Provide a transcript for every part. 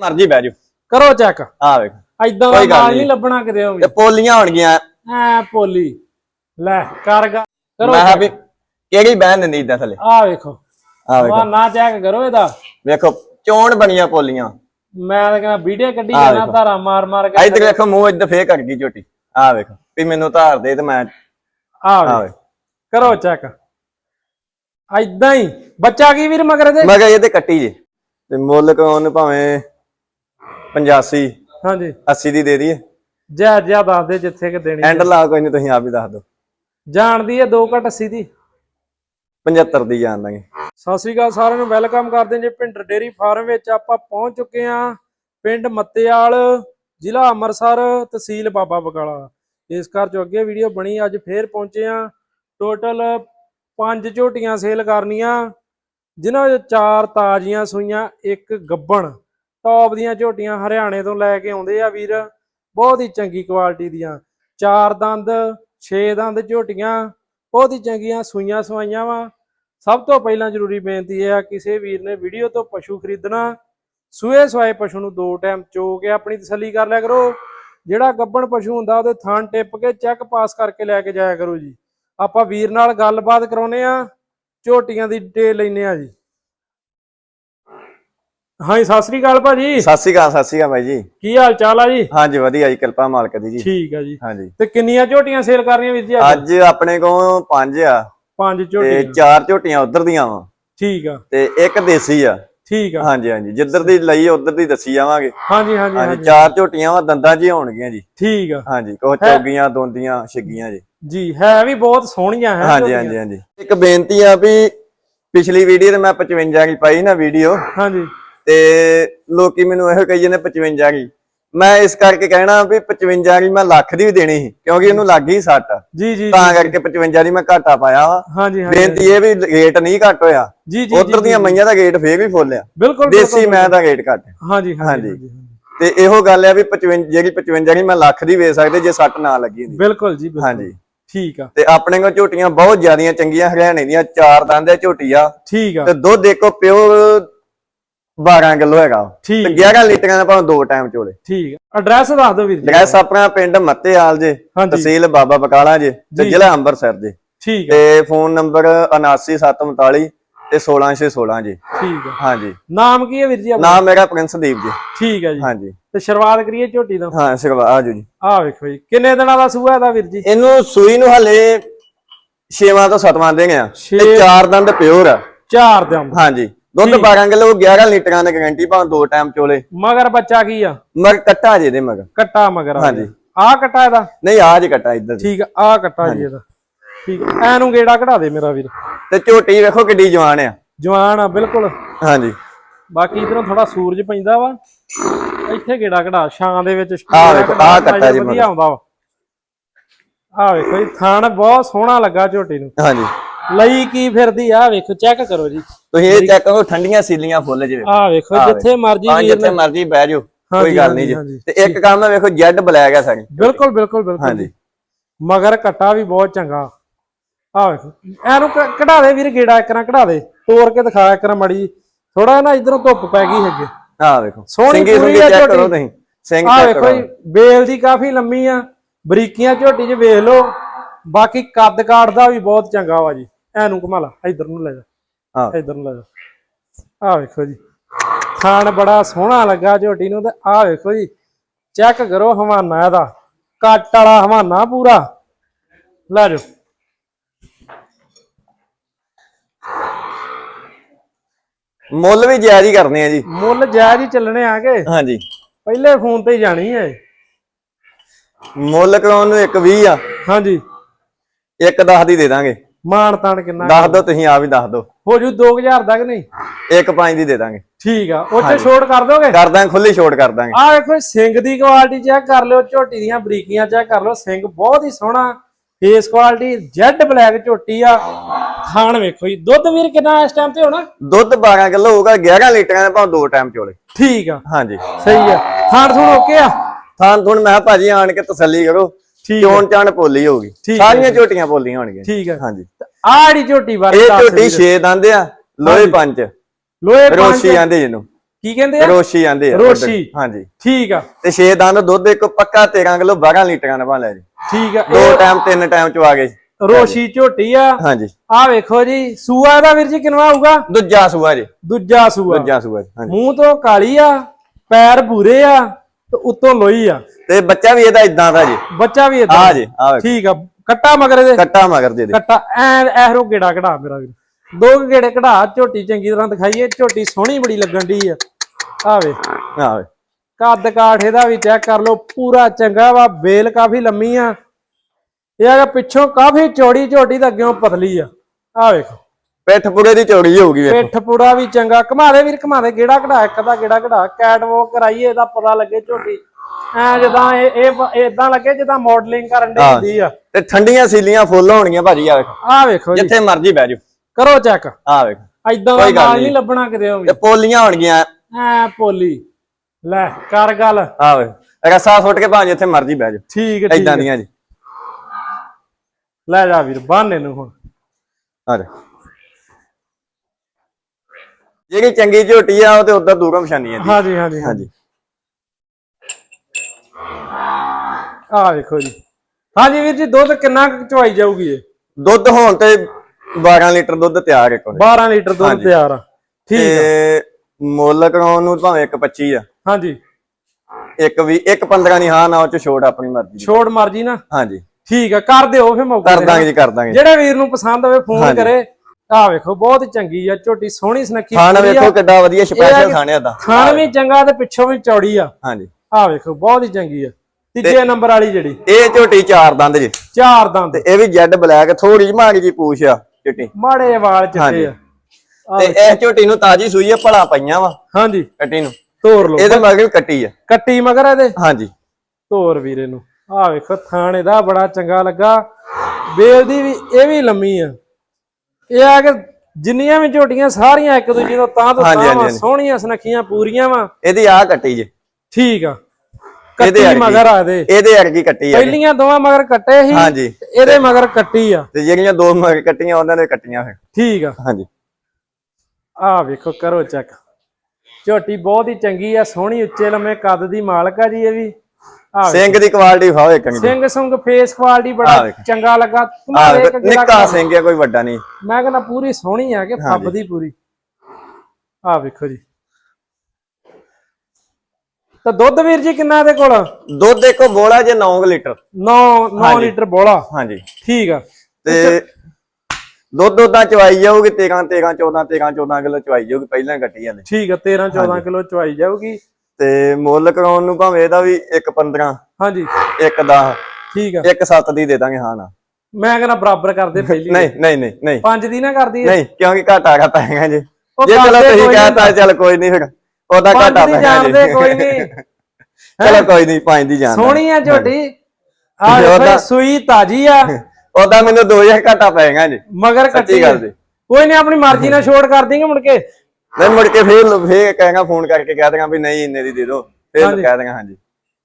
ਮਰਜ਼ੀ ਬਹਿ ਜਾਓ। ਕਰੋ ਚੈੱਕ ਆ ਵੇਖ। ਐਦਾਂ ਦਾ ਕੋਈ ਗੱਲ ਮਾਲ ਨਹੀਂ। ਨਹੀਂ ਲੱਭਣਾ ਕਿਤੇ ਤੇ ਹੋਵੇ ਪੋਲੀਆਂ ਹੋਣਗੀਆਂ। ਐ ਪੋਲੀ। ਲੈ ਕਰਗਾ ਕਰੋ ਮੈਂ ਕਿਹਾ। ਵੀ ਕਿਹੜੀ ਬਹਿਣ ਦਿੰਦੀ ਇਦਾਂ ਥੱਲੇ? ਆਹ ਵੇਖੋ। ਆ ਵੇਖੋ। ਵਾ ਨਾ ਚੈੱਕ ਕਰੋ ਇਹਦਾ। ਵੇਖੋ ਚੋਣ ਬਣੀਆਂ ਪੋਲੀਆਂ। ਮੈਂ ਤਾਂ ਕਹਿੰਦਾ ਵੀਡੀਓ ਕੱਢੀ ਆਹ ਜਾਣਾ ਵੇਖੋ। ਧਾਰਾ ਮਾਰ ਮਾਰ ਕੇ ਇੱਧਰ ਵੇਖੋ ਮੂੰਹ ਇੱਧਰ ਫੇਰ ਕਰ ਗਈ ਝੋਟੀ। ਆ ਵੇਖੋ ਵੀ ਮੈਨੂੰ ਧਾਰ ਦੇ ਤੇ ਮੈਂ ਆ ਵੇਖੋ। ਵੇਖ। ਕਰੋ ਚੈੱਕ ਐਦਾਂ ਹੀ। ਬੱਚਾ ਕੀ ਵੀਰ ਮਗਰ ਦੇ ਮੈਂ ਕਿਹਾ ਇਹ ਤੇ ਕੱਟੀ ਜੇ। ਤੇ ਮੁੱਲ ਕੌਣ ਭਾਵੇਂ 85 ਹਾਂਜੀ। 80 ਦੀ ਦੇ ਦਈਏ। ਜੈ ਜੈ ਦੱਸ ਦੇ ਜਿੱਥੇ ਕਿ ਦੇਣੀ ਐਂਡ ਲਾ ਕੋਈ ਨਹੀਂ ਤੁਸੀਂ ਆਪ ਹੀ ਦੱਸ ਦਿਓ। ਜਾਣਦੀ ਹੈ 2 ਘਟ 80 ਦੀ। 75 ਦੀ ਜਾਣ ਦਾਂਗੇ। ਸਤਿ ਸ੍ਰੀ ਅਕਾਲ ਸਾਰਿਆਂ ਨੂੰ ਵੈਲਕਮ ਕਰਦੇ ਹਾਂ ਜੀ ਪਿੰਡ ਡੇਰੀ ਫਾਰਮ ਵਿੱਚ ਆਪਾਂ ਪਹੁੰਚ ਚੁੱਕੇ ਹਾਂ। ਪਿੰਡ ਮੱਤੇਵਾਲ ਜ਼ਿਲ੍ਹਾ ਅੰਮ੍ਰਿਤਸਰ ਤਹਿਸੀਲ ਬਾਬਾ ਬਕਾਲਾ ਇਸ ਘਰ ਚੋਂ ਅੱਗੇ ਵੀਡੀਓ ਬਣੀ ਅੱਜ ਫੇਰ ਪਹੁੰਚੇ ਹਾਂ। ਟੋਟਲ ਪੰਜ ਝੋਟੀਆਂ ਸੇਲ ਕਰਨੀਆਂ ਜਿਨ੍ਹਾਂ ਵਿੱਚ ਚਾਰ ਤਾਜ਼ੀਆਂ ਸੂਈਆਂ ਇੱਕ ਗੱਬਣ। ਟੌਪ ਦੀਆਂ ਝੋਟੀਆਂ ਹਰਿਆਣੇ ਤੋਂ ਲੈ ਕੇ ਆਉਂਦੇ ਆ ਵੀਰ। ਬਹੁਤ ਹੀ ਚੰਗੀ ਕੁਆਲਿਟੀ ਦੀਆਂ। ਚਾਰ ਦੰਦ, ਛੇ ਦੰਦ ਝੋਟੀਆਂ, ਬਹੁਤ ਹੀ ਚੰਗੀਆਂ ਸੂਈਆਂ ਸਵਾਈਆਂ ਵਾ। ਸਭ ਤੋਂ ਪਹਿਲਾਂ ਜ਼ਰੂਰੀ ਬੇਨਤੀ ਇਹ ਆ, ਕਿਸੇ ਵੀਰ ਨੇ ਵੀਡੀਓ ਤੋਂ ਪਸ਼ੂ ਖਰੀਦਣਾ, ਸੂਏ ਸਵਾਏ ਪਸ਼ੂ ਨੂੰ ਦੋ ਟਾਈਮ ਚੋ ਕੇ ਆਪਣੀ ਤਸੱਲੀ ਕਰ ਲਿਆ ਕਰੋ। ਜਿਹੜਾ ਗੱਬਣ ਪਸ਼ੂ ਹੁੰਦਾ, ਉਹਦੇ ਥਾਂ ਟਿੱਪ ਕੇ ਚੈੱਕ ਪਾਸ ਕਰਕੇ ਲੈ ਕੇ ਜਾਇਆ ਕਰੋ ਜੀ। ਆਪਾਂ ਵੀਰ ਨਾਲ ਗੱਲਬਾਤ ਕਰਾਉਨੇ ਆ, ਝੋਟੀਆਂ ਦੀ ਡਿਟੇਲ ਲੈਨੇ ਆ ਜੀ। ਹਾਂਜੀ ਸਤਿ ਸ੍ਰੀ ਅਕਾਲ ਭਾਜੀ। ਸਤਿ ਸ਼੍ਰੀ ਅਕਾਲ ਸਤਿ ਸ਼੍ਰੀ ਅਕਾਲ ਬਾਈ ਜੀ। ਕੀ ਹਾਲ ਚਾਲ ਆ ਜੀ? ਹਾਂਜੀ ਵਧੀਆ ਜੀ ਕਿਰਪਾ ਮਾਲਕ ਦੀ ਜੀ। ਠੀਕ ਆ ਜੀ। ਹਾਂਜੀ। ਤੇ ਕਿੰਨੀਆਂ ਝੋਟੀਆਂ ਸੇਲ ਕਰਨੀਆਂ ਵੀਰ ਜੀ ਅੱਜ? ਆਪਣੇ ਕੋਲ ਪੰਜ ਆ। ਪੰਜ ਤੇ ਝੋਟੀਆਂ। ਚਾਰ ਝੋਟੀਆਂ ਉਧਰ ਦੀਆਂ ਵਾ। ਠੀਕ ਆ। ਤੇ ਇੱਕ ਦੇਸੀ ਆ। ਠੀਕ ਆ। ਹਾਂਜੀ ਹਾਂਜੀ। ਜਿੱਧਰ ਦੀ ਲਈ ਉਧਰ ਦੀ ਦੱਸੀ ਜਾਵਾਂਗੇ। ਹਾਂਜੀ ਹਾਂਜੀ ਹਾਂਜੀ ਚਾਰ ਝੋਟੀਆਂ ਵਾ ਦੰਦਾਂ ਹੀ ਹੋਣਗੀਆਂ ਜੀ। ਠੀਕ ਆ। ਹਾਂਜੀ ਕੋ ਚੌਗੀਆਂ ਦੋਂਦੀਆਂ ਛਿੱਗੀਆਂ ਜੀ। ਜੀ ਹੈ ਵੀ ਬਹੁਤ ਸੋਹਣੀਆਂ ਹੈ ਹਾਂਜੀ ਹਾਂਜੀ ਹਾਂਜੀ। ਇੱਕ ਬੇਨਤੀ ਆ ਵੀ ਪਿਛਲੀ ਵੀਡੀਓ ਤੇ ਮੈਂ 55 ਦੀ ਪਾਈ ਨਾ ਵੀਡੀਓ। ਹਾਂਜੀ। ਤੇ ਲੋਕੀ ਮੈਨੂੰ ਇਹੋ ਕਹੀ ਜਾਂਦੇ 55 ਦੀ ਮੈਂ ਇਸ ਕਰਕੇ ਕਹਿਣਾ ਵੀ 55 ਦੀ ਮੈਂ ਲੱਖ ਦੀ ਵੀ ਦੇਣੀ ਸੀ ਕਿਉਂਕਿ ਇਹਨੂੰ ਲੱਗ ਗਈ ਸੱਟ। ਜੀ ਜੀ ਤਾਂ ਕਰਕੇ 55 ਦੀ ਮੈਂ ਘਾਟਾ ਪਾਇਆ ਵਾ। ਹਾਂਜੀ ਹਾਂਜੀ ਬੇਨਤੀ ਇਹ ਵੀ ਰੇਟ ਨਹੀਂ ਘੱਟ ਹੋਇਆ। ਜੀ ਜੀ ਉਧਰ ਦੀਆਂ ਮਈਆਂ ਦਾ ਰੇਟ ਫੇਰ ਵੀ ਫੁੱਲ ਆ ਬਿਲਕੁਲ ਦੇਸੀ ਮੈਂ ਦਾ ਰੇਟ ਘੱਟ। ਹਾਂਜੀ ਹਾਂਜੀ। ਤੇ ਇਹੋ ਗੱਲ ਆ ਵੀ 55 ਜਿਹੜੀ 55 ਦੀ ਮੈਂ ਲੱਖ ਦੀ ਵੇਚ ਸਕਦੇ ਜੇ ਸੱਟ ਨਾ ਲੱਗੀ ਹੁੰਦੀ। ਬਿਲਕੁਲ ਜੀ ਬਿਲਕੁਲ। ਹਾਂਜੀ। ਠੀਕ ਆ। ਤੇ ਆਪਣੇ ਕੋਲ ਝੋਟੀਆਂ ਬਹੁਤ ਜ਼ਿਆਦੀਆਂ ਚੰਗੀਆਂ ਹਰਿਆਣੇ ਦੀਆਂ ਚਾਰ ਦੰਦ ਹੈ ਝੋਟੀ ਆ। ਠੀਕ ਆ। ਤੇ ਦੁੱਧ ਦੇਖੋ ਪਿਓਰ 12 ਕਿਲੋ ਹੈਗਾ। ਤੇ ਠੀਕ 11 ਲੀਟਰਾਂ ਦਾ ਭਾਵੇਂ ਦੋ ਟਾਈਮ ਚੋਲੇ। ਠੀਕ ਆ ਐਡਰੈਸ ਦੱਸ ਦਿਓ ਵੀਰ ਜੀ। ਐਡਰੈਸ ਆਪਣਾ ਪਿੰਡ ਮੱਤੇਆਲ ਜੇ ਤਹਿਸੀਲ ਬਾਬਾ ਬਕਾਲਾ ਜੇ ਤੇ। ਜ਼ਿਲ੍ਹਾ ਅੰਮ੍ਰਿਤਸਰ ਜੇ। ਠੀਕ ਆ ਤੇ ਫੋਨ ਨੰਬਰ 79745 ਤੇ 16616 ਜੀ। ਠੀਕ ਆ ਹਾਂਜੀ। ਨਾਮ ਕੀ ਹੈ ਵੀਰ ਜੀ ਆਪਣਾ? ਨਾਮ ਮੇਰਾ ਪ੍ਰਿੰਸਦੀਪ ਜੀ। ਠੀਕ ਆ ਜੀ। ਹਾਂਜੀ। ਤੇ ਸ਼ੁਰੂਆਤ ਕਰੀਏ ਝੋਟੀ ਤੋਂ। ਹਾਂ ਸਿਰਵਾ ਆਜੋ ਜੀ। ਆਹ ਵੇਖੋ ਜੀ। ਕਿੰਨੇ ਦਿਨਾਂ ਦਾ ਸੂਆ ਇਹਦਾ ਵੀਰ ਜੀ? ਇਹਨੂੰ ਸੂਈ ਨੂੰ ਹਲੇ 6ਵਾਂ ਤੋਂ 7ਵਾਂ ਦੇਂਗੇ ਆ। ਤੇ ਚਾਰ ਦੰਦ ਪਿਓਰ ਆ। ਚਾਰ ਦਿਨ ਹਾਂਜੀ। ਦੁੱਧ 12 ਕਿਲੋ 11 ਲੀਟਰਾਂ ਦੀ ਗਾਰੰਟੀ ਭਾਵੇਂ ਦੋ ਟਾਈਮ ਚੋਲੇ। ਮਗਰ ਬੱਚਾ ਕੀ ਆ? ਮਗਰ ਕੱਟਾ ਜੇ ਦੇ ਮਗਰ। ਕੱਟਾ ਮਗਰ ਆ ਹਾਂਜੀ। ਆ ਕੱਟਾ ਇਹਦਾ? ਨਹੀਂ ਆਜ ਕੱਟਾ ਇੱਧਰ। ਠੀਕ ਆ ਆ ਕੱਟਾ ਜੀ ਇਹਦਾ। ਠੀਕ ਆ। ਐ ਨੂੰ ਗੇੜਾ ਕਢਾ ਦੇ ਮੇਰਾ ਵੀਰ। ਤੇ ਝੋਟੀ ਵੇਖੋ ਕਿੱਡੀ ਜਵਾਨ ਆ। ਜਵਾਨ ਆ ਬਿਲਕੁਲ। ਹਾਂਜੀ। ਬਾਕੀ ਇਧਰੋਂ ਥੋੜਾ ਸੂਰਜ ਪੈਂਦਾ ਵਾ। ਇੱਥੇ ਗੇੜਾ ਕਢਾ ਛਾਂ ਦੇ ਵਿੱਚ ਆਹ ਵੇਖੋ, ਆਹ ਕੱਟਾ ਜੀ ਵਧੀਆ ਆਉਂਦਾ ਵਾ। ਆਹ ਵੇਖੋ ਜੀ ਥਾਣ ਬਹੁਤ ਸੋਹਣਾ ਲੱਗਾ ਝੋਟੀ ਨੂੰ। ਹਾਂਜੀ। ਲਈ ਕੀ ਫਿਰਦੀ ਆ ਵੇਖੋ ਚੈੱਕ ਕਰੋ ਜੀ। ਤੁਸੀਂ ਇਹ ਚੈੱਕ ਕਰੋ ਠੰਡੀਆਂ ਸੀਲੀਆਂ ਫੁੱਲ ਜਿਵੇਂ। ਆਹ ਵੇਖੋ ਜਿੱਥੇ ਮਰਜ਼ੀ ਹਾਂ ਜਿੱਥੇ ਮਰਜ਼ੀ ਬਹਿ ਜਾਓ ਕੋਈ ਗੱਲ ਨਹੀਂ ਜੀ। ਤੇ ਇੱਕ ਕੰਮ ਹੈ ਵੇਖੋ ਜੈਡ ਬਲੈਕ ਹੈ ਸਾਡੀ ਬਿਲਕੁਲ ਬਿਲਕੁਲ ਬਿਲਕੁਲ। ਹਾਂਜੀ। ਮਗਰ ਕੱਟਾ ਵੀ ਬਹੁਤ ਚੰਗਾ। ਆਹ ਵੇਖੋ ਇਹਨੂੰ ਕਢਾ ਦੇ ਵੀਰ ਗੇੜਾ ਇੱਕ ਨਾ ਕਢਾ ਦੇ। ਤੋੜ ਕੇ ਦਿਖਾ ਇੱਕ ਨਾ ਮੜੀ। ਥੋੜਾ ਨਾ ਇਧਰੋਂ ਧੁੱਪ ਪੈ ਗਈ ਹੈਗੇ। ਆਹ ਵੇਖੋ ਸੋਹਣੀ ਪੂਰੀ ਆ ਚੈੱਕ। ਕਰੋ ਤੁਸੀਂ। ਸਿੰਘ ਚੈੱਕ ਵੇਖੋ ਬੇਲ ਦੀ ਕਾਫੀ ਲੰਮੀ ਆ। ਬਰੀਕੀਆਂ ਝੋਟੀ 'ਚ ਵੇਖ ਲਓ। ਬਾਕੀ ਕੱਦ ਕਾਠ ਦਾ ਵੀ ਬਹੁਤ ਚੰਗਾ ਵਾ ਜੀ। ਐਨੂੰ ਘੁਮਾ ਲਾ ਇਧਰ ਨੂੰ ਲੈ ਜਾ। ਹਾਂ। ਇਧਰ ਨੂੰ ਲੈ ਜਾ। ਆਹ ਵੇਖੋ ਜੀ ਥਾਣ ਬੜਾ ਸੋਹਣਾ ਲੱਗਾ ਝੋਟੀ ਨੂੰ ਤੇ ਆਹ ਵੇਖੋ ਜੀ ਚੈੱਕ ਕਰੋ ਹਵਾਨਾ ਇਹਦਾ ਕੱਟ ਵਾਲਾ ਹਵਾਨਾ ਪੂਰਾ। ਲੈ ਜਾਓ। ਮੁੱਲ ਵੀ ਜਾਇਜ਼ ਹੀ ਕਰਨੇ ਆ ਜੀ। ਮੁੱਲ ਜਾਇਜ਼ ਹੀ ਚੱਲਣੇ ਆਗੇ। ਹਾਂਜੀ। ਪਹਿਲੇ ਫੋਨ ਤੇ ਹੀ ਜਾਣੀ ਹੈ ਮੁੱਲ ਕਰਾਉਣ ਨੂੰ ਇੱਕ 20 ਆ। ਹਾਂਜੀ। ਇੱਕ 10 ਦੀ ਦੇ ਦਾਂਗੇ। ਮਾਨ ਤਾਨ ਕਿੰਨਾ ਦੱਸ ਦਿਓ ਤੁਸੀਂ ਆ ਵੀ ਦੱਸ ਦਿਓ। ਹੋ ਜੂ 2000 ਦਾ ਕਿ ਨਹੀਂ? ਇੱਕ 5 ਦੀ ਦੇ ਦਾਂਗੇ। ਠੀਕ ਆ ਤੇ ਛੋੜ ਕਰ ਦੋਗੇ? ਕਰ ਦਾਂਗੇ ਖੁੱਲੀ ਛੋਟ ਕਰ ਦਾਂਗੇ। ਆਹ ਵੇਖੋ ਸਿੰਘ ਦੀ ਕੁਆਲਿਟੀ ਚੈੱਕ ਕਰ ਲਿਓ ਝੋਟੀ ਦੀਆਂ ਬਰੀਕੀਆਂ ਚੈੱਕ ਕਰ ਲਓ। ਸਿੰਘ ਬਹੁਤ ਹੀ ਸੋਹਣਾ ਫੇਸ ਕੁਆਲਿਟੀ ਜੈਡ ਬਲੈਕ ਝੋਟੀ ਆ। ਥਾਣ ਵੇਖੋ ਜੀ ਦੁੱਧ ਵੀਰ ਕਿੰਨਾ ਇਸ ਟਾਈਮ ਤੇ ਹੋਣਾ? ਦੁੱਧ 12 ਕਿਲੋ ਹੋਊਗਾ 11 ਲੀਟਰਾਂ ਦੇ ਭਾਵੇਂ ਦੋ ਟਾਈਮ ਚੋਲੇ। ਠੀਕ ਆ। ਹਾਂਜੀ। ਸਹੀ ਆ। ਥਾਣ ਥੂਣ ਓਕੇ ਆ? ਥਾਂ ਹੁਣ ਮੈਂ ਭਾਜੀ ਆਣ ਕੇ ਤਸੱਲੀ ਕਰੋ। ਆ ਚੋਣ ਚਾਣ ਪੋਲੀ ਹੋਊਗੀ। ਆ ਸਾਰੀਆਂ ਝੋਟੀਆਂ ਪੋਲੀਆਂ ਹੋਣਗੀਆਂ। ਠੀਕ ਆ ਹਾਂਜੀ। ਆੜੀ ਝੋਟੀ ਬਾਰੇ ਇਹ ਝੋਟੀ ਵੀਰ। 6 ਦੰਦ ਆ ਲੋਹੇ ਪੰਜ। ਲੋਹੇ ਪੰਜ। ਰੋਸ਼ੀ ਆਂਦੇ ਜਿਹਨੂੰ। ਕੀ ਕਹਿੰਦੇ ਆ? ਰੋਸ਼ੀ ਆਂਦੇ ਆ। ਰੋਸ਼ੀ। ਹਾਂਜੀ। ਠੀਕ ਆ। ਤੇ 6 ਦੰਦ ਦੁੱਧ ਇੱਕ ਪੱਕਾ 13 ਕਿਲੋ 12 ਲੀਟਰਾਂ ਦਾ ਬਣ ਲਿਆ ਜੀ। ਠੀਕ ਆ। ਦੋ ਟਾਈਮ ਤਿੰਨ ਟਾਈਮ ਚਵਾ ਗਏ। ਰੋਸ਼ੀ ਝੋਟੀ ਆ। ਹਾਂਜੀ। ਆ ਵੇਖੋ ਜੀ ਸੂਆ ਇਹਦਾ ਵੀਰ ਜੀ ਕਿੰਨਾ ਹੋਊਗਾ ਦੂਜਾ ਸੂਆ ਜੀ। ਦੂਜਾ ਸੂਆ। ਦੂਜਾ ਸੂਆ ਹਾਂਜੀ। ਮੂੰਹ ਤੋਂ ਕਾਲੀ ਆ ਪੈਰ ਭੂਰੇ ਆ। ਤੇ ਉੱਤੋਂ ਲੋਈ ਆ। ਤੇ ਬੱਚਾ ਵੀ ਇਹਦਾ ਇਦਾਂ ਦਾ ਜੀ। ਬੱਚਾ ਵੀ ਆ ਇਦਾਂ ਜੀ ਆ ਵੇਖੋ। ਠੀਕ ਆ। ਕੱਟਾ ਮਗਰ ਇਹਦੇ। ਕੱਟਾ ਮਗਰ ਦੇ ਦੇ ਕੱਟਾ। ਐ ਐਰੋ ਗੇੜਾ ਕਢਾ ਮੇਰਾ ਵੀਰ। ਦੋ ਗੇੜੇ ਕਢਾ। ਝੋਟੀ ਚੰਗੀ ਤਰ੍ਹਾਂ ਦਿਖਾਈਏ। ਝੋਟੀ ਸੋਹਣੀ ਬੜੀ ਲੱਗਣ ਦੀ ਆ। ਆ ਵੇ। ਆ ਵੇ। ਕੱਦ ਕਾਠ ਇਹਦਾ ਵੀ ਚੈੱਕ ਕਰ ਲਓ। ਪੂਰਾ ਚੰਗਾ ਵਾ। ਬੇਲ ਕਾਫੀ ਲੰਮੀ ਆ। ਇਹ ਹੈਗਾ ਪਿੱਛੋਂ ਕਾਫੀ ਚੌੜੀ ਝੋਟੀ ਤੇ ਅੱਗਿਓਂ ਪਤਲੀ ਆ। ਆ ਵੇਖੋ। ਪਿੱਠ ਪੂਰੇ ਦੀ ਚੌੜੀ ਹੋਊਗੀ ਵੇਖੋ। ਪਿੱਠ ਪੂਰਾ ਵੀ ਚੰਗਾ। ਘਮਾ ਦੇ ਵੀਰ ਘਮਾ ਦੇ ਗੇੜਾ ਕਢਾ ਇੱਕ ਦਾ ਗੇੜਾ ਕਢਾ। ਕੈਟ ਵਾਕ ਕਰਾਈਏ ਇਹਦਾ ਪਤਾ ਲੱਗੇ ਝੋਟੀ। ਐ ਜਦਾਂ ਇਹ ਇਹ ਇਦਾਂ ਲੱਗੇ ਜਦਾਂ ਮਾਡਲਿੰਗ ਕਰਨ ਦੀ ਹੁੰਦੀ ਆ। ਤੇ ਠੰਡੀਆਂ ਸੀਲੀਆਂ ਫੁੱਲ ਹੋਣਗੀਆਂ ਭਾਜੀ ਆ ਵੇਖੋ। ਆ ਵੇਖੋ ਜੀ। ਜਿੱਥੇ ਮਰਜ਼ੀ ਬਹਿ ਜਾਓ। ਕਰੋ ਚੈੱਕ ਆ ਵੇਖੋ। ਐਦਾਂ ਦਾ ਮਾਲ ਨਹੀਂ। ਲੱਭਣਾ ਕਿਤੇ ਵੀ। ਤੇ ਪੋਲੀਆਂ ਹੋਣਗੀਆਂ। ਐ ਪੋਲੀ। ਲੈ ਕਰ ਗੱਲ। ਆ ਵੇ ਰਸਾ ਸੁੱਟ ਕੇ ਭਾਵੇਂ ਜਿੱਥੇ ਮਰਜ਼ੀ ਬਹਿ ਜਾਓ। ਠੀਕ ਹੈ, ਠੀਕ ਇਦਾਂ ਹੈ। ਦੀਆਂ ਜੀ। ਲੈ ਜਾ ਵੀਰ ਬੰਨ ਇਹਨੂੰ ਹੁਣ। ਆ ਜਾ। ਜਿਹੜੀ ਚੰਗੀ ਝੋਟੀ ਆ ਉਹ ਤੇ ਉਦਾਂ ਦੂਰੋਂ ਪਛਾਣੀ ਜਾਂਦੀ ਹਾਂਜੀ ਹਾਂਜੀ ਹਾਂਜੀ। ਆ ਵੇਖੋ ਜੀ। ਹਾਂਜੀ ਵੀਰ ਜੀ ਦੁੱਧ ਕਿੰਨਾ ਕੁ ਚਵਾਈ ਜਾਊਗੀ ਇਹ? ਦੁੱਧ ਹੋਣ ਤੇ 12 ਲੀਟਰ ਦੁੱਧ ਤਿਆਰ ਇੱਕ ਉਹਦੇ 12 ਲੀਟਰ ਦੁੱਧ ਤਿਆਰ ਆ। ਠੀਕ ਆ। ਤੇ ਮੁੱਲ ਕਰਾਉਣ ਨੂੰ ਭਾਵੇਂ ਇੱਕ 25 ਆ। ਹਾਂਜੀ। ਇੱਕ ਵੀ ਇੱਕ 15 ਨਹੀਂ ਹਾਂ ਨਾ ਉਹ ਚ ਛੋੜ ਆਪਣੀ ਮਰਜ਼ੀ ਦੀ। ਛੋੜ ਮਰਜ਼ੀ ਨਾ? ਹਾਂਜੀ। ਠੀਕ ਆ ਕਰ ਦਿਓ ਫੇ ਮੌਕਾ ਕਰ ਦਾਂਗੇ ਜੀ ਕਰ ਦਾਂਗੇ ਜਿਹੜੇ ਵੀਰ ਨੂੰ ਪਸੰਦ ਆਵੇ ਫੋਨ ਹਾਂਜੀ। ਕਰੇ। ਆ ਵੇਖੋ ਬਹੁਤ ਚੰਗੀ ਆ ਝੋਟੀ ਸੋਹਣੀ ਸੁਨੱਖੀ ਖਾਣ ਪੂਰੀ ਆ। ਵੇਖੋ ਕਿੱਡਾ ਵਧੀਆ ਸਪੈਸ਼ਲ ਕਿ ਖਾਣੇ ਦਾ ਥਣ ਵੀ ਚੰਗਾ ਤੇ ਪਿੱਛੋਂ ਵੀ ਚੌੜੀ ਆ। ਹਾਂਜੀ। ਆ ਵੇਖੋ ਬਹੁਤ ਹੀ ਚੰਗੀ ਆ। ਤੀਜੇ ਨੰਬਰ ਵਾਲੀ ਜਿਹੜੀ। ਇਹ ਝੋਟੀ ਚਾਰ ਦੰਦ ਜੀ। ਚਾਰ ਦੰਦ। ਤੇ ਇਹ ਵੀ ਜੈਡ ਬਲੈਕ ਥੋੜੀ ਜਿਹੀ ਮਾੜੀ ਜੀ ਪੂਛ ਆ ਚਿੱਟੀ ਮਾੜੇ ਵਾਲ ਚਿੱਟੇ ਆ। ਤੇ ਇਹ ਝੋਟੀ ਨੂੰ ਤਾਜੀ ਸੂਈ ਆ ਭਲਾ ਪਈਆਂ ਵਾ। ਹਾਂਜੀ। ਕੱਟੀ ਨੂੰ। ਤੋਰ ਲਓ। ਇਹਦੇ ਮਗਰ ਕੱਟੀ ਆ। ਕੱਟੀ ਮਗਰ ਇਹਦੇ? ਹਾਂਜੀ। ਤੋਰ ਵੀਰੇ ਨੂੰ। ਆ ਵੇਖੋ ਥਾਣ ਇਹਦਾ ਬੜਾ ਚੰਗਾ ਲੱਗਾ। ਬੇਲ ਦੀ ਵੀ ਇਹ ਵੀ ਲੰਮੀ ਆ। ਇਹ ਆ ਕਿ ਜਿੰਨੀਆਂ ਵੀ ਝੋਟੀਆਂ ਸਾਰੀਆਂ ਇੱਕ ਦੂਜੀ ਤੋਂ ਤਾਂ ਤੋਂ ਹਾਂਜੀ, ਤਾਂ ਹਾਂਜੀ, ਵਾ ਹਾਂਜੀ। ਸੋਹਣੀਆਂ ਸੁਨੱਖੀਆਂ ਪੂਰੀਆਂ ਵਾ। ਇਹਦੀ ਆ ਕੱਟੀ ਜੇ। ਠੀਕ ਆ। ਇਹਦੇ ਕੱਟੀ। ਮਗਰ ਆ ਇਹਦੇ। ਇਹਦੇ ਵਰਗੀ ਕੱਟੀ ਆ ਪਹਿਲੀਆਂ ਦੋਵਾਂ ਮਗਰ ਕੱਟੇ ਸੀ ਹਾਂਜੀ। ਤੇ ਇਹਦੇ ਮਗਰ ਕੱਟੀ ਆ। ਤੇ ਜਿਹੜੀਆਂ ਦੋ ਮਗਰ ਕੱਟੀਆਂ ਉਹਨਾਂ ਨੇ ਕੱਟੀਆਂ ਫਿਰ। ਠੀਕ ਆ। ਹਾਂਜੀ। ਆ ਵੇਖੋ ਕਰੋ ਚੈੱਕ। ਝੋਟੀ ਬਹੁਤ ਹੀ ਚੰਗੀ ਆ ਸੋਹਣੀ ਉੱਚੇ ਲੰਮੇ ਕੱਦ ਦੀ ਮਾਲਕ ਆ ਜੀ ਇਹ ਵੀ। ਸਿੰਘ ਦੀ ਕੁਆਲਿਟੀ ਖਾਓ ਇੱਕ ਨਹੀਂ ਸਿੰਘ ਸੁੰਗ ਫੇਸ ਕੁਆਲਿਟੀ ਬੜਾ। ਚੰਗਾ ਲੱਗਾ। ਨਿੱਕਾ ਸਿੰਘ ਆ ਕੋਈ ਵੱਡਾ ਨਹੀਂ। ਮੈਂ ਕਹਿੰਦਾ ਪੂਰੀ ਸੋਹਣੀ ਆ ਕਿ ਫੱਬਦੀ ਪੂਰੀ। ਆ ਵੇਖੋ ਜੀ। ਤਾਂ ਦੁੱਧ ਵੀਰ ਜੀ ਕਿੰਨਾ ਇਹਦੇ ਕੋਲ? ਦੁੱਧ ਦੇਖੋ ਬੋਲਾ ਜੇ 9 ਲੀਟਰ। 9 9 ਲੀਟਰ ਬੋਲਾ। ਹਾਂਜੀ ਠੀਕ ਆ। ਤੇ ਦੁੱਧ ਉਦਾਂ ਚਵਾਈ ਜਾਊਗੀ 13 13 14 13 14 ਕਿਲੋ ਚਵਾਈ ਜਾਊਗੀ ਪਹਿਲਾਂ ਹੀ ਕੱਟੀ ਜਾਂਦੇ। ਠੀਕ ਆ 13 14 ਕਿਲੋ ਚਵਾਈ ਜਾਊਗੀ। ਤੇ ਮੁੱਲ ਕਰਾਉਣ ਨੂੰ ਭਾਵੇਂ ਇਹਦਾ ਵੀ 1 15 ਹਾਂਜੀ। 1 10 ਠੀਕ ਆ। 1 7 ਦੀ ਦੇ ਦਾਂਗੇ ਹਾਂ ਨਾ। ਮੈਂ ਕਹਿੰਦਾ ਬਰਾਬਰ ਕਰਦੇ ਪਹਿਲੀ ਨਹੀਂ ਨਹੀਂ ਨਹੀਂ ਨਹੀਂ। ਪੰਜ ਦੀ ਨਾ ਕਰਦੀ ਨਹੀਂ ਕਿਉਂਕਿ ਘਾਟਾ ਘਾ ਪੈਗਾ ਜੀ। ਜੇ ਚਲੋ ਤੁਸੀਂ ਕਹਤਾ ਚੱਲ ਕੋਈ ਨਹੀਂ ਫਿਰ ਉਹਦਾ ਘਾਟਾ ਪੈਗਾ ਜਾਣਦੇ ਜੀ। ਕੋਈ ਨਹੀਂ। ਚਲੋ ਕੋਈ ਨਹੀਂ ਪੰਜ ਦੀ ਜਾਣ ਸੋਹਣੀ ਆ ਝੋਟੀ। ਆ ਸੂਈ ਤਾਜੀ ਆ। ਉਹਦਾ ਮੈਨੂੰ 2000 ਘਾਟਾ ਪੈਗਾ ਜੀ। ਮਗਰ ਕੱਟੀ। ਗੱਲ ਕੋਈ ਨਹੀਂ ਆਪਣੀ ਮਰਜ਼ੀ ਨਾਲ ਛੋੜ ਕਰ ਦੇਂਗੇ ਮੁੜ ਕੇ। ਨਹੀਂ ਮੁੜ ਕੇ ਫੇਰ ਫੇਰ ਕਹਾਂਗਾ ਫੋਨ ਕਰਕੇ ਕਹਿ ਦੇਗਾ ਵੀ ਨਹੀਂ ਇੰਨੇ ਦੀ ਦੇ ਦਿਓ। ਫੇਰ। ਕਹਿ ਦੇਗਾ ਹਾਂਜੀ।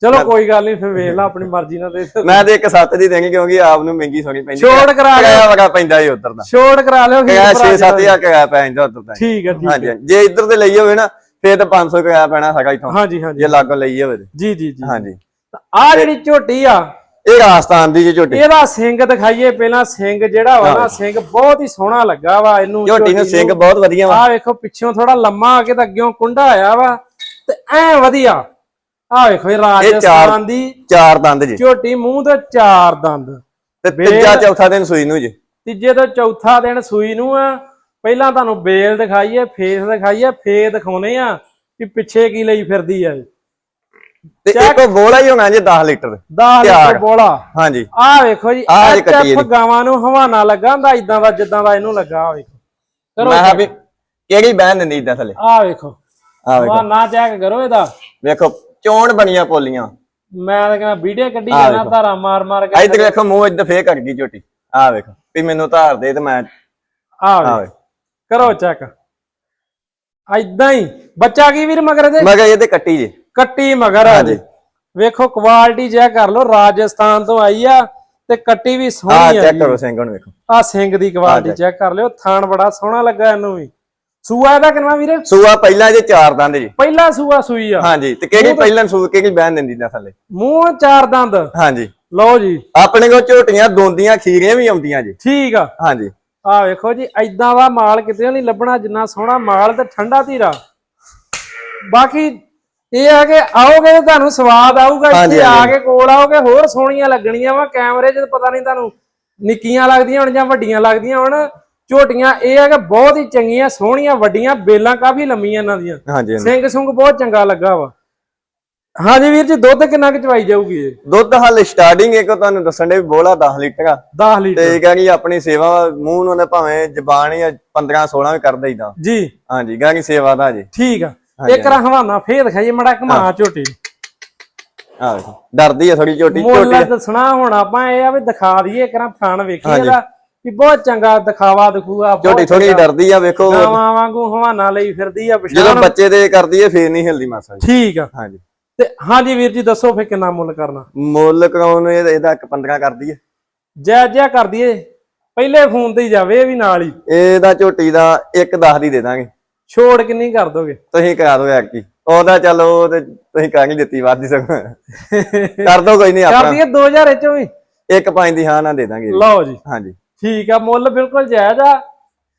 ਚਲੋ ਕੋਈ ਗੱਲ ਨਹੀਂ ਫਿਰ ਵੇਖ ਲਾ ਆਪਣੀ ਮਰਜ਼ੀ ਨਾਲ ਦੇ। ਮੈਂ ਤੇ ਇੱਕ 7 ਦੀ ਦੇਂਗੀ ਕਿਉਂਕਿ ਆਪ ਨੂੰ ਮਹਿੰਗੀ ਸੋਣੀ ਪੈਂਦੀ ਛੋੜ ਕਰਾ ਕਿਰਾਇਆ ਵਗਾ ਪੈਂਦਾ ਹੀ ਉਧਰ ਦਾ। ਛੋੜ ਕਰਾ ਲਿਓ ਭਰਾ 6-7000 ਕਿਰਾਇਆ ਪੈ ਜਾਂਦਾ ਉਧਰ ਦਾ। ਠੀਕ ਹੈ ਠੀਕ ਹਾਂਜੀ ਹਾਂਜੀ। ਜੇ ਇੱਧਰ ਤੇ ਲਈ ਹੋਵੇ ਨਾ ਫੇਰ ਤਾਂ 500 ਕਿਰਾਇਆ ਪੈਣਾ ਹੈਗਾ ਇਥੋਂ। ਹਾਂਜੀ ਹਾਂਜੀ। ਜੇ ਲਾਗੋਂ ਲਈ ਹੋਵੇ। ਜੀ ਜੀ ਜੀ ਹਾਂਜੀ। ਆ ਜਿਹੜੀ ਝੋਟੀ ਆ ਇਹ ਰਾਜਸਥਾਨ ਦੀ ਜੀ ਝੋਟੀ। ਇਹਦਾ ਸਿੰਘ ਦਿਖਾਈਏ ਪਹਿਲਾਂ ਸਿੰਘ ਜਿਹੜਾ ਵਾ ਨਾ ਸਿੰਘ ਬਹੁਤ ਹੀ ਸੋਹਣਾ ਲੱਗਾ ਵਾ ਇਹਨੂੰ ਝੋਟੀ ਨੂੰ ਸਿੰਘ ਬਹੁਤ ਵਧੀਆ ਵਾ। ਆ ਵੇਖੋ ਪਿੱਛੋਂ ਥੋੜਾ ਲੰਮਾ ਆ ਕੇ ਤਾਂ ਅੱਗਿਓਂ ਕੁੰਡਾ ਆਇਆ ਵਾ ਤੇ ਐ ਵਧੀਆ। ਆ ਵੇਖੋ ਇਹ ਰਾਜਸਥਾਨ ਦੀ ਚਾਰ ਦੰਦ ਜੀ। ਝੋਟੀ ਮੂੰਹ ਤੇ ਚਾਰ ਦੰਦ। ਤੇ ਤੀਜਾ ਚੌਥਾ ਦਿਨ ਸੂਈ ਨੂੰ ਜੀ। ਤੀਜੇ ਤੋਂ ਚੌਥਾ ਦਿਨ ਸੂਈ ਨੂੰ ਆ। ਪਹਿਲਾਂ ਤੁਹਾਨੂੰ ਬੇਲ ਦਿਖਾਈਏ ਫੇਸ ਦਿਖਾਈਏ ਫੇਰ ਦਿਖਾਉਨੇ ਆ ਕਿ ਪਿੱਛੇ ਕੀ ਲਈ ਫਿਰਦੀ ਆ ਤੇ ਇੱਕ ਬੋਲਾ ਹੀ ਹੋਣਾ ਜੀ 10 ਲੀਟਰ 10 ਲੀਟਰ। ਬੋਲਾ। ਹਾਂਜੀ। ਆ ਵੇਖੋ ਜੀ ਆਹ ਜੀ ਐਚ ਕੱਟੀ ਐਫ ਇਹਦੀ। ਗਾਵਾਂ ਨੂੰ ਹਵਾਨਾ ਲੱਗਾ ਹੁੰਦਾ ਇਦਾਂ ਦਾ ਜਿੱਦਾਂ ਦਾ ਇਹਨੂੰ ਲੱਗਾ ਆ ਵੇਖੋ। ਕਰੋ ਮੈਂ ਵੀ ਕਿਹੜੀ ਬਹਿਨ ਦਿੰਦੀ ਇਦਾਂ ਥੱਲੇ? ਆ ਵੇਖੋ। ਆ ਵੇਖੋ। ਹਵਾਨਾ ਚੈੱਕ ਕਰੋ ਇਹਦਾ। ਵੇਖੋ ਚੋਣ ਬਣੀਆਂ ਪੋਲੀਆਂ। ਮੈਂ ਤਾਂ ਕਹਿੰਦਾ ਵੀਡੀਓ ਕੱਢੀ ਆਹ ਜਾਣਾ। ਧਾਰਾ ਮਾਰ ਮਾਰ ਕੇ ਇੱਧਰ ਵੇਖੋ ਮੂੰਹ ਇੱਧਰ ਫੇਰ ਕਰ ਗਈ ਝੋਟੀ। ਆ ਵੇਖੋ ਵੀ ਮੈਨੂੰ ਧਾਰ ਦੇ ਤੇ ਮੈਂ ਆ ਆ ਵੇਖੋ। ਵੇਖੋ। ਕਰੋ ਚੈੱਕ। ਐਦਾਂ ਹੀ। ਬੱਚਾ ਕੀ ਵੀਰ ਮਗਰ ਦੇ ਮੈਂ ਕਿਹਾ ਇਹ ਤੇ ਕੱਟੀ ਜੀ। ਕੱਟੀ ਮਗਰ ਆ ਜੀ। ਵੇਖੋ ਕੁਆਲਿਟੀ ਚੈੱਕ ਕਰ ਲਓ ਰਾਜਸਥਾਨ ਤੋਂ ਆਈ ਆ ਤੇ ਕੱਟੀ ਵੀ ਸੋਹਣੀ ਆ ਚੈੱਕ ਕਰੋ ਸਿੰਘ ਹੁਣ ਵੇਖੋ। ਆ ਸਿੰਘ ਦੀ ਕੁਆਲਿਟੀ ਚੈੱਕ ਕਰ ਲਿਓ ਥਾਣ ਬੜਾ ਸੋਹਣਾ ਲੱਗਾ ਇਹਨੂੰ ਵੀ। ਸੂਆ ਇਹਦਾ ਕਿੰਨਾ ਵੀਰ? ਸੂਆ ਪਹਿਲਾਂ ਜੇ ਚਾਰ ਦੰਦ ਜੀ। ਪਹਿਲਾ ਸੂਆ ਸੂਈ ਆ। ਹਾਂਜੀ ਤੇ ਕਿਹੜੀ ਪਹਿਲਾਂ ਸੂ ਕਿਹੜੀ ਬਹਿਣ ਦਿੰਦੀ ਨਾ ਥੱਲੇ। ਮੂੰਹ ਚਾਰ ਦੰਦ। ਹਾਂਜੀ। ਲਓ ਜੀ। ਆਪਣੇ ਕੋਲ ਝੋਟੀਆਂ ਦੋਂਦੀਆਂ ਖੀਰੀਆਂ ਵੀ ਆਉਂਦੀਆਂ ਜੀ। ਠੀਕ ਆ। ਹਾਂਜੀ। ਆ ਵੇਖੋ ਜੀ ਐਦਾਂ ਦਾ ਮਾਲ ਕਿਤੇ ਨਹੀਂ ਲੱਭਣਾ ਜਿੰਨਾ ਸੋਹਣਾ ਮਾਲ ਤੇ ਠੰਡਾ ਧੀਰਾ। ਬਾਕੀ ਇਹ ਆ ਕਿ ਆਓਗੇ ਤੇ ਤੁਹਾਨੂੰ ਸਵਾਦ ਆਊਗਾ ਹਾਂਜੀ, ਇੱਥੇ ਆ ਹਾਂਜੀ। ਕੇ ਕੋਲ ਆਓਗੇ ਹੋਰ ਸੋਹਣੀਆਂ ਲੱਗਣੀਆਂ ਵਾ ਕੈਮਰੇ 'ਚ ਤਾਂ ਪਤਾ ਨਹੀਂ ਤੁਹਾਨੂੰ ਨਿੱਕੀਆਂ ਲੱਗਦੀਆਂ ਹੋਣ ਜਾਂ ਵੱਡੀਆਂ ਲੱਗਦੀਆਂ ਹੋਣ। ਝੋਟੀਆਂ ਇਹ ਆ ਕਿ ਬਹੁਤ ਹੀ ਚੰਗੀਆਂ ਸੋਹਣੀਆਂ ਵੱਡੀਆਂ ਬੇਲਾਂ ਕਾਫੀ ਲੰਮੀਆਂ ਇਹਨਾਂ ਦੀਆਂ। ਹਾਂਜੀ ਹਾਂਜੀ। ਸਿੰਘ ਸੁੰਗ ਬਹੁਤ ਚੰਗਾ ਲੱਗਾ ਵਾ। ਹਾਂਜੀ ਵੀਰ ਜੀ ਦੁੱਧ ਕਿੰਨਾ ਕੁ ਚਵਾਈ ਜਾਊਗੀ ਇਹ? ਦੁੱਧ ਹਾਲੇ ਸਟਾਰਟਿੰਗ ਇੱਕ ਤੁਹਾਨੂੰ ਦੱਸਣ ਦੇ ਵੀ ਬੋਲਾ 10 ਲੀਟਰ ਆ। 10 ਲੀਟਰ। ਤੇ ਕਹਿੰਗੀ ਆਪਣੀ ਸੇਵਾ ਮੂੰਹ ਨੂੰ ਨੇ ਭਾਵੇਂ ਜ਼ਬਾਨ ਹੀ 15 16 ਵੀ ਕਰ ਦਈਦਾ। ਜੀ। ਹਾਂਜੀ ਕਹਿੰਗੀ ਸੇਵਾ ਦਾ ਜੀ। ਠੀਕ ਆ। ਇੱਕ ਰਾਂ ਹਵਾਨਾ ਫੇਰ ਦਿਖਾਈਏ ਮੜਾ ਘਮਾ ਝੋਟੀ। ਆ ਡਰਦੀ ਆ ਥੋੜੀ ਝੋਟੀ ਝੋਟੀ ਦੱਸਣਾ ਹੁਣ ਆਪਾਂ ਇਹ ਆ ਵੀ ਦਿਖਾ ਦਈਏ ਇੱਕ ਰਾਂ ਥਣ ਵੇਖੀ। ਇਹਦਾ ਵੀ ਬਹੁਤ ਚੰਗਾ ਦਿਖਾਵਾ ਦਿਖੂਗਾ ਝੋਟੀ ਥੋੜੀ ਡਰਦੀ ਆ ਵੇਖੋ। ਗਾਵਾਂ ਵਾਂਗੂ ਹਵਾਨਾ ਲਈ ਫਿਰਦੀ ਆ ਜਦੋਂ ਪਛਾਣ ਬੱਚੇ ਦੇ ਕਰਦੀ ਹੈ ਫੇਰ ਨਹੀਂ ਹਿਲਦੀ ਮਾਸਾ ਜੀ। ਠੀਕ ਆ। ਹਾਂਜੀ। ਤੇ ਹਾਂਜੀ ਵੀਰ ਜੀ ਦੱਸੋ ਫੇ ਕਿੰਨਾ ਮੁੱਲ ਕਰਨਾ? ਮੁੱਲ ਕਰਾਉਣ ਇਹਦਾ ਇੱਕ 15 ਕਰਦੀ ਹੈ ਜੈ ਜੈ ਕਰ ਦਈਏ ਪਹਿਲੇ ਫੋਨ ਤੇ ਹੀ ਜਾਵੇ ਇਹ ਵੀ ਨਾਲ ਹੀ। ਇਹਦਾ ਝੋਟੀ ਦਾ ਇੱਕ 10 ਦੀ ਦੇ ਦਾਂਗੇ। ਛੋੜ ਕਿੰਨੀ ਕਰ ਦੋਗੇ? ਤੁਸੀਂ ਕਰਾ ਦਿਓ ਐਕਟੀ ਉਹਦਾ ਚਲੋ ਤੇ ਤੁਸੀਂ ਨਹੀਂ ਦਿੱਤੀ ਵਾਦੀ ਸਗੋਂ। ਕਰ ਦੋ ਕੋਈ ਨਹੀਂ ਆਪਣਾ। ਦਈਏ 2000 ਚੋਂ ਵੀ? ਇੱਕ ਪੰਜ ਦੀ ਹਾਂ ਨਾ ਦੇ ਦਾਂਗੇ ਲਓ ਜੀ। ਹਾਂਜੀ। ਠੀਕ ਆ ਮੁੱਲ ਬਿਲਕੁਲ ਜਾਇਜ਼ ਆ।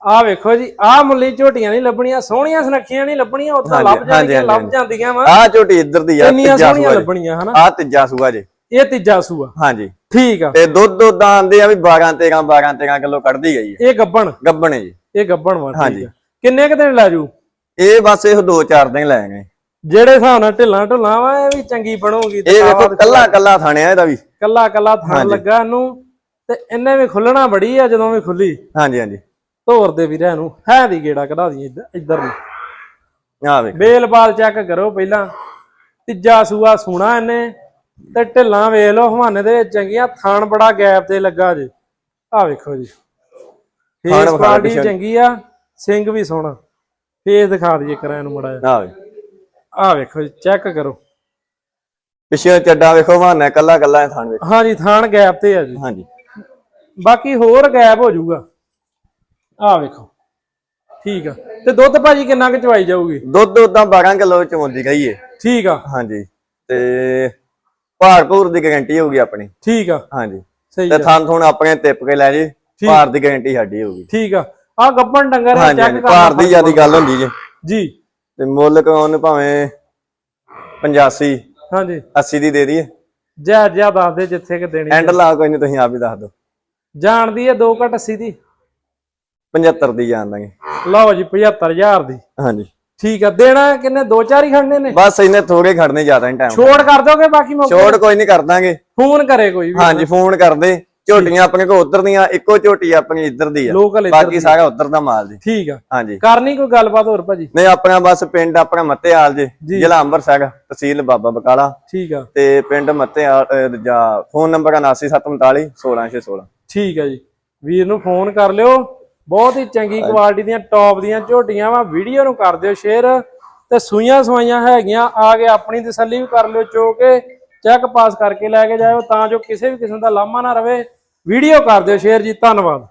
ਆ ਵੇਖੋ ਜੀ ਆ ਮੁੱਲੀ ਝੋਟੀਆਂ ਨਹੀਂ ਲੱਭਣੀਆਂ ਸੋਹਣੀਆਂ ਸੁਨੱਖੀਆਂ ਨਹੀਂ ਲੱਭਣੀਆਂ ਉੱਥੋਂ ਲੱਭ ਜਾਂਦੀਆਂ ਲੱਭ। ਜਾਂਦੀਆਂ ਵਾ। ਆਹ ਝੋਟੀ ਇੱਧਰ ਦੀ ਆ ਇੰਨੀਆਂ ਸੋਹਣੀਆਂ ਲੱਭਣੀਆਂ ਹਨਾ? ਆਹ ਤੀਜਾ ਸੂਆ ਜੀ। ਇਹ ਤੀਜਾ ਸੂਆ। ਹਾਂਜੀ। ਠੀਕ ਆ। ਤੇ ਦੁੱਧ ਦੁੱਧ ਆਂਦੇ ਆ ਵੀ 12 13 12 13 ਕਿਲੋ ਕੱਢਦੀ ਗਈ ਹੈ। ਇਹ ਗੱਬਣ? ਗੱਬਣੇ ਜੀ। ਇਹ ਗੱਬਣ ਵਾ ਹਾਂਜੀ। ਆ ਕਿੰਨੇ ਕੁ ਦਿਨ ਲਾਜੂ ਇਹ ਬਸ ਇਹ ਦੋ ਚਾਰ ਦਿਨ ਲੈ ਗਏ ਜਿਹੜੇ ਹਿਸਾਬ ਨਾਲ ਢਿੱਲਾਂ ਢੁੱਲਾਂ ਵਾ ਇਹ ਵੀ ਚੰਗੀ ਬਣੂਗੀ ਇਹ ਵੇਖੋ ਕੱਲਾ ਕੱਲਾ ਥਾਣਿਆ ਇਹਦਾ ਵੀ। ਕੱਲਾ ਕੱਲਾ ਥਣ। ਲੱਗਾ ਇਹਨੂੰ ਤੇ ਇਹਨੇ ਵੀ ਖੁੱਲਣਾ ਬੜੀ ਆ ਜਦੋਂ ਵੀ ਖੁੱਲੀ। ਹਾਂਜੀ ਹਾਂਜੀ। ਧੋਰ ਦੇ ਵੀਰੇ ਇਹਨੂੰ ਹੈ ਦੀ ਗੇੜਾ ਕਢਾ ਦੀ ਇੱਧਰ ਇੱਧਰ ਨੂੰ। ਆਹ ਵੇਖ। ਬੇਲਬਾਲ ਚੈੱਕ ਕਰੋ ਪਹਿਲਾਂ। ਤੀਜਾ ਸੂਆ ਸੂਣਾ ਇਹਨੇ ਤੇ ਢਿੱਲਾਂ ਵੇਖ ਲਓ ਹਵਾਨੇ ਦੇ ਵਿੱਚ ਚੰਗੀਆਂ ਥਣ ਬੜਾ ਗੈਪ ਤੇ ਲੱਗਾ ਜੇ। ਆ ਵੇਖੋ ਜੀ। Face quality. ਚੰਗੀ ਆ। ਸਿੰਘ ਵੀ ਸੋਹਣਾ। ਫੇਸ ਦਿਖਾ ਦਈਏ ਕਰਾਂ ਇਹਨੂੰ ਮੜਾ ਵੇਖ। ਆ ਵੇਖੋ ਚੈੱਕ ਕਰੋ। ਪਿੱਛੇ ਚੱਡਾ ਵੇਖੋ ਮਾਨਾ ਕੱਲਾ ਕੱਲਾ ਥਾਣ ਵੇਖ। ਹਾਂਜੀ ਥਣ ਗੈਪ ਤੇ ਆ ਜੀ। ਹਾਂਜੀ। ਬਾਕੀ ਹੋਰ ਗੈਪ ਹੋ ਜਾਊਗਾ। ਆ ਵੇਖੋ। ਠੀਕ ਆ। ਤੇ ਦੁੱਧ ਭਾਜੀ ਕਿੰਨਾ ਕੁ ਚਵਾਈ ਜਾਊਗੀ? ਦੁੱਧ ਉਦਾਂ 12 ਕਿਲੋ ਚ ਮੁੰਦੀ ਗਈ ਏ। ਠੀਕ ਆ। ਹਾਂਜੀ। ਤੇ ਭਾਰ ਭੂਰ ਦੀ ਗਾਰੰਟੀ ਹੋਊਗੀ ਆਪਣੀ। ਠੀਕ ਆ। ਹਾਂਜੀ। ਸਹੀ ਤੇ ਆ। ਥਾਂ ਥੁਣ ਆਪਣੇ ਟਿਪ ਕੇ ਲੈ ਜੀ। ਭਾਰ ਦੀ ਗਾਰੰਟੀ ਸਾਡੀ ਹੋਊਗੀ। ਠੀਕ ਆ। ਆ ਗੱਬਣ ਡੰਗਰ ਹਾਂਜੀ ਚੈੱਕ ਕਰਨਾ ਭਾਰ ਦੀ ਜਿਆਦੀ ਗੱਲ ਹੁੰਦੀ ਜੀ। ਜੀ। ਤੇ ਮੁੱਲ ਕਰਾਉਣ ਭਾਵੇਂ 85 ਹਾਂਜੀ। 80 ਦੀ ਦੇ ਦਈਏ। ਜੈ ਜੈ ਦੱਸ ਦੇ ਜਿੱਥੇ ਕਿ ਦੇਣੀ ਐਂਡ ਲਾ ਕੋਈ ਨਹੀਂ ਤੁਸੀਂ ਆਪ ਹੀ ਦੱਸ ਦਿਓ। ਜਾਣਦੀ ਹੈ 2 ਘਟ 80 ਦੀ? 75 ਦੀ ਜਾਣ ਦਾਂਗੇ। ਲਓ ਜੀ 75000 ਦੀ। ਹਾਂਜੀ। ਠੀਕ ਆ ਦੇਣਾ ਕਿੰਨੇ? ਦੋ ਚਾਰ ਹੀ ਖੜਨੇ ਨੇ। ਬਸ ਇਹਨੇ ਥੋੜੇ ਖੜਨੇ ਜ਼ਿਆਦਾ ਟਾਈਮ ਛੋੜ ਕਰ ਦੋਗੇ ਬਾਕੀ ਮੌਕੇ ਛੋੜ ਕੋਈ ਨਹੀਂ ਕਰ ਦਾਂਗੇ। ਫੋਨ ਕਰੇ ਕੋਈ ਵੀ। ਹਾਂਜੀ ਫੋਨ ਕਰਦੇ। ਝੋਟੀਆਂ ਆਪਣੇ ਕੋਲ ਉਧਰ ਦੀਆਂ ਇੱਕੋ ਝੋਟੀ ਆਪਣੀ ਇੱਧਰ ਦੀ ਆ। ਲੋਕਲ ਬਾਕੀ ਸਾਰਾ ਉਧਰ ਦਾ ਮਾਲ ਜੀ। ਠੀਕ ਆ। ਹਾਂਜੀ। ਕਰਨੀ ਕੋਈ ਗੱਲਬਾਤ ਹੋਰ ਭਾਜੀ? ਨਹੀਂ ਆਪਣਾ ਬਸ ਪਿੰਡ ਆਪਣਾ ਮੱਤੇਆਲ ਜੀ। ਜ਼ਿਲ੍ਹਾ ਅੰਮ੍ਰਿਤਸਰ ਤਹਿਸੀਲ ਬਾਬਾ ਬਕਾਲਾ। ਠੀਕ ਆ। ਤੇ ਪਿੰਡ ਮੱਤੇਆਲ ਜਾਂ ਫੋਨ ਨੰਬਰ 79745 16616 ਠੀਕ ਆ ਜੀ। ਵੀਰ ਨੂੰ ਫੋਨ ਕਰ ਲਿਓ। ਬਹੁਤ ਹੀ ਚੰਗੀ ਕੁਆਲਿਟੀ ਦੀਆਂ ਟੌਪ ਦੀਆਂ ਝੋਟੀਆਂ ਵਾ। ਵੀਡੀਓ ਨੂੰ ਕਰ ਦਿਓ ਸ਼ੇਅਰ ਤੇ ਸੂਈਆਂ ਸਵਾਈਆਂ ਹੈਗੀਆਂ ਆ ਕੇ ਆਪਣੀ ਤਸੱਲੀ ਵੀ ਕਰ ਲਿਓ ਚੋ ਕੇ। ਚੈੱਕ ਪਾਸ ਕਰਕੇ ਲੈ ਕੇ ਜਾਇਓ ਤਾਂ ਜੋ ਕਿਸੇ ਵੀ ਕਿਸਮ ਦਾ ਲਾਮਾ ਨਾ ਰਵੇ। ਵੀਡੀਓ ਕਰ ਦਿਓ ਸ਼ੇਅਰ ਜੀ ਧੰਨਵਾਦ।